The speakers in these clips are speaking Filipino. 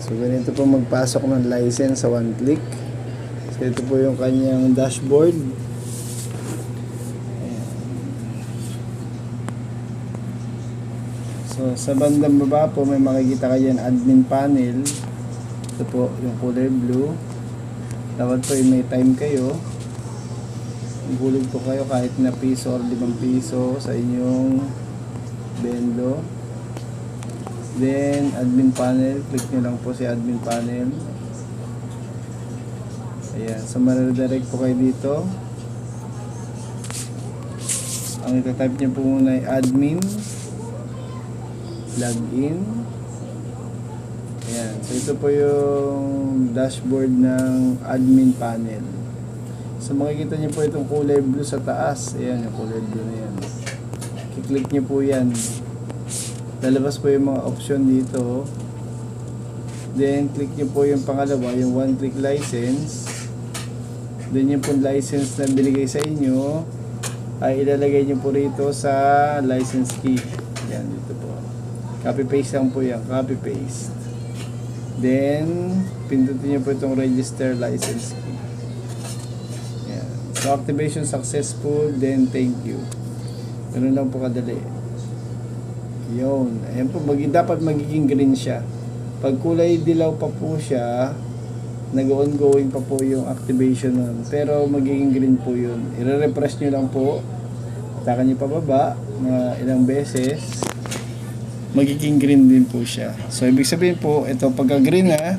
So ganito po magpasok ng license sa one click. So ito po yung kanyang dashboard. So sa bandang baba po may makikita kayo yung admin panel. Ito po yung kulay blue. Dapat po yung may time kayo. Gulog po kayo kahit na piso or limang piso sa inyong bendo. Then, admin panel. Click nyo lang po si admin panel. Ayan. So, mariredirect po kayo dito. Ang itatype nyo po muna ay admin. Login. Ayan. So, ito po yung dashboard ng admin panel. So, makikita nyo po itong kulay blue sa taas. Ayan, yung kulay blue na yan. Kiklik nyo po yan lalabas po yung mga option dito then click nyo po yung pangalawa yung one click license. Then yung po license na binigay sa inyo ay ilalagay nyo po rito sa license key. Yan dito po. Copy paste lang po yan copy paste then pindutin nyo po itong register license key. Yan. so activation successful then thank you. Ganun lang po kadali yun. Ayan po, mag, dapat magiging green siya. Pag kulay dilaw pa po siya, nag-ongoing pa po yung activation nun. Pero magiging green po yun. I-refresh nyo lang po. Takan nyo pababa, mga ilang beses. Magiging green din po siya. So, ibig sabihin po, ito pagka green na,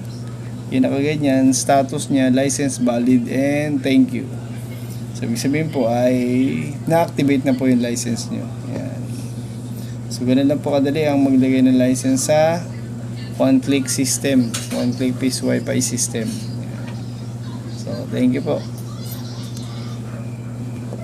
yung nakaganyan, status niya, license valid, and thank you. So, ibig sabihin po ay na-activate na po yung license nyo. So, ganun lang po kadali ang maglagay ng license sa one-click system, one-click Wi-Fi system. So, thank you po.